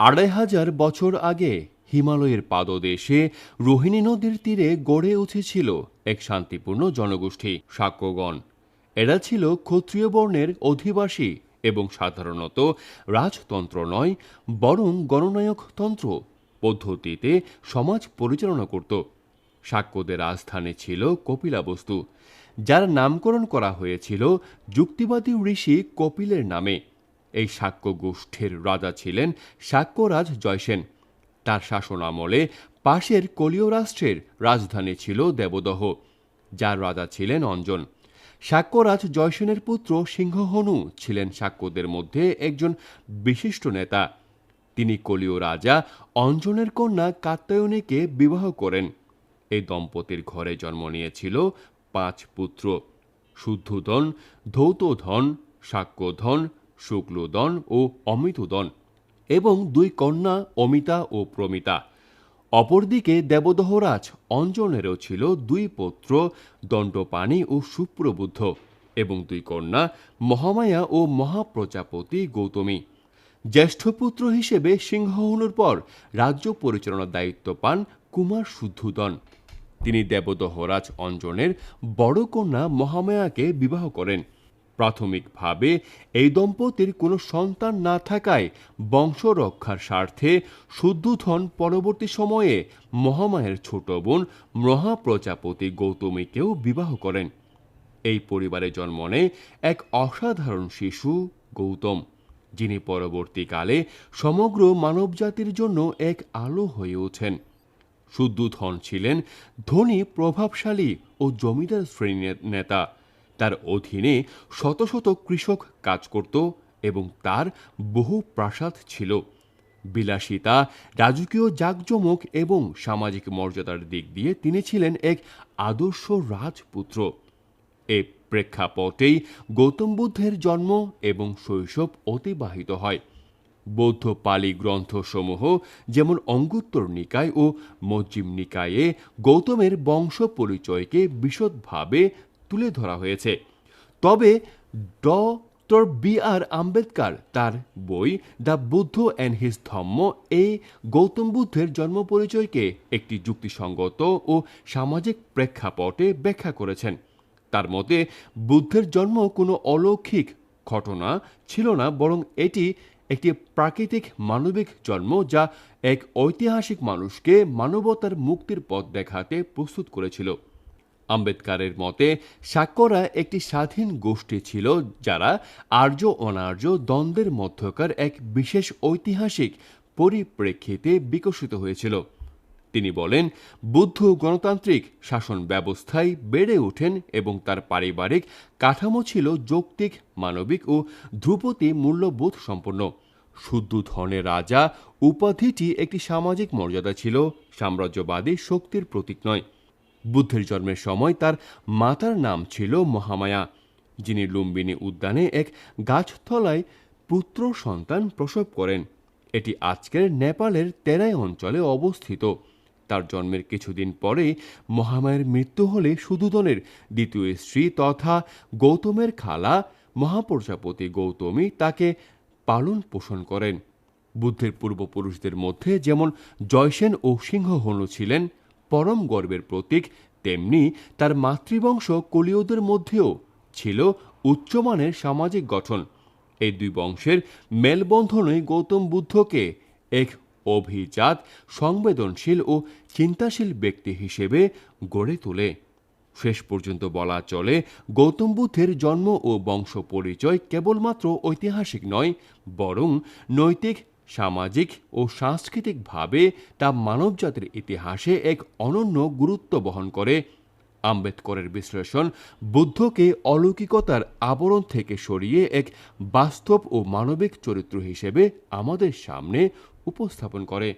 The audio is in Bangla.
আড়াই হাজার বছর আগে হিমালয়ের পাদদেশে রোহিণী নদীর তীরে গড়ে উঠেছিল এক শান্তিপূর্ণ জনগোষ্ঠী শাক্যগণ এরা ছিল ক্ষত্রিয় বর্ণের অধিবাসী এবং সাধারণত রাজতন্ত্র নয়, বরং গণনায়কতন্ত্র পদ্ধতিতে সমাজ পরিচালনা করত। শাক্যদের রাজধানী ছিল কপিলাবস্তু, যার নামকরণ করা হয়েছিল যুক্তিবাদী ঋষি কপিলের নামে। এই শাক্য গোষ্ঠীর রাজা ছিলেন শাক্যরাজ জয়সেন। তার শাসন আমলে পাশের কলীয় রাষ্ট্রের রাজধানী ছিল দেবদহ, যার রাজা ছিলেন অঞ্জন। শাক্যরাজ জয়সেনের পুত্র সিংহহনু ছিলেন শাক্যদের মধ্যে একজন বিশিষ্ট নেতা। তিনি কলীয় রাজা অঞ্জনের কন্যা কাত্যায়নীকে বিবাহ করেন। এই দম্পতির ঘরে জন্ম নিয়েছিল পাঁচ পুত্র শুদ্ধোদন ধৌতধন শাক্যধন শুক্লদন ও অমিতোদন এবং দুই কন্যা অমিতা ও প্রমিতা। অপরদিকে দেবদহরাজ অঞ্জনেরও ছিল দুই পুত্র, দণ্ডপাণি ও সুপ্রবুদ্ধ এবং দুই কন্যা মহামায়া ও মহাপ্রজাপতি গৌতমী। জ্যেষ্ঠ পুত্র হিসেবে সিংহহনুর পর রাজ্য পরিচালনার দায়িত্ব পান কুমার শুদ্ধুদন। তিনি দেবদহরাজ অঞ্জনের বড় কন্যা মহামায়াকে বিবাহ করেন। প্রাথমিকভাবে এই দম্পতির কোনো সন্তান না থাকায় বংশ রক্ষার স্বার্থে শুদ্ধোধন পরবর্তী সময়ে মহামায়ের ছোট বোন মহাপ্রজাপতি গৌতমীকেও বিবাহ করেন। এই পরিবারে জন্ম নেয় এক অসাধারণ শিশু গৌতম, যিনি পরবর্তীকালে সমগ্র মানবজাতির জন্য এক আলো হয়ে ওঠেন। শুদ্ধোধন ছিলেন ধনী, প্রভাবশালী ও জমিদার শ্রেণির নেতা। তার অধীনে শত শত কৃষক কাজ করত এবং তার বহু প্রাসাদ ছিল। বিলাসিতা, রাজকীয় জাঁকজমক এবং সামাজিক মর্যাদার দিক দিয়ে তিনি ছিলেন এক আদর্শ রাজপুত্র। এ প্রেক্ষাপটেই গৌতম বুদ্ধের জন্ম এবং শৈশব অতিবাহিত হয়। বৌদ্ধ পালি গ্রন্থসমূহ যেমন অঙ্গুত্তর নিকায় ও মজ্জিম নিকায়ে গৌতমের বংশ পরিচয়কে বিশদভাবে তুলে ধরা হয়েছে। তবে ডক্টর বি আর আম্বেদকর তার বই the Buddha and his Dhamma এই গৌতম বুদ্ধের জন্ম পরিচয়কে একটি যুক্তিসঙ্গত ও সামাজিক প্রেক্ষাপটে ব্যাখ্যা করেছেন। তার মতে, বুদ্ধের জন্ম কোনো অলৌকিক ঘটনা ছিল না, বরং এটি একটি প্রাকৃতিক মানবিক জন্ম যা এক ঐতিহাসিক মানুষকে মানবতার মুক্তির পথ দেখাতে প্রস্তুত করেছিল। আম্বেদকারের মতে সাক্যরা একটি স্বাধীন গোষ্ঠী ছিল যারা আর্য অনার্য দ্বন্দ্বের মধ্যকার এক বিশেষ ঐতিহাসিক পরিপ্রেক্ষিতে বিকশিত হয়েছিল। তিনি বলেন, বুদ্ধ গণতান্ত্রিক শাসন ব্যবস্থায় বেড়ে ওঠেন এবং তার পারিবারিক কাঠামো ছিল যৌক্তিক, মানবিক ও ধ্রুপদী মূল্যবোধ সম্পন্ন। শুদ্ধ ধনের রাজা উপাধিটি একটি সামাজিক মর্যাদা ছিল, সাম্রাজ্যবাদী শক্তির প্রতীক নয়। বুদ্ধের জন্মের সময় তার মাতার নাম ছিল মহামায়া, যিনি লুম্বিনী উদ্যানে এক গাছতলায় পুত্র সন্তান প্রসব করেন। এটি আজকের নেপালের তেরাই অঞ্চলে অবস্থিত। তার জন্মের কিছুদিন পরেই মহামায়ের মৃত্যু হলে সুদূদনের দ্বিতীয় স্ত্রী তথা গৌতমের খালা মহাপ্রজাপতি গৌতমী তাকে পালন পোষণ করেন। বুদ্ধের পূর্বপুরুষদের মধ্যে যেমন জয়সেন ও সিংহহনু ছিলেন পরম গর্বের প্রতীক, তেমনি তার মাতৃবংশ কলিয়দের মধ্যেও ছিল উচ্চমানের সামাজিক গঠন। এই দুই বংশের মেলবন্ধনই গৌতম বুদ্ধকে এক অভিজাত, সংবেদনশীল ও চিন্তাশীল ব্যক্তি হিসেবে গড়ে তোলে। শেষ পর্যন্ত বলা চলে, গৌতম বুদ্ধের জন্ম ও বংশ পরিচয় কেবলমাত্র ঐতিহাসিক নয়, বরং নৈতিক সামাজিক ও সাংস্কৃতিকভাবে তা মানবজাতির ইতিহাসে এক অনন্য গুরুত্ব বহন করে। আম্বেদকরের বিশ্লেষণ বুদ্ধকে অলৌকিকতার আবরণ থেকে সরিয়ে এক বাস্তব ও মানবিক চরিত্র হিসেবে আমাদের সামনে উপস্থাপন করে।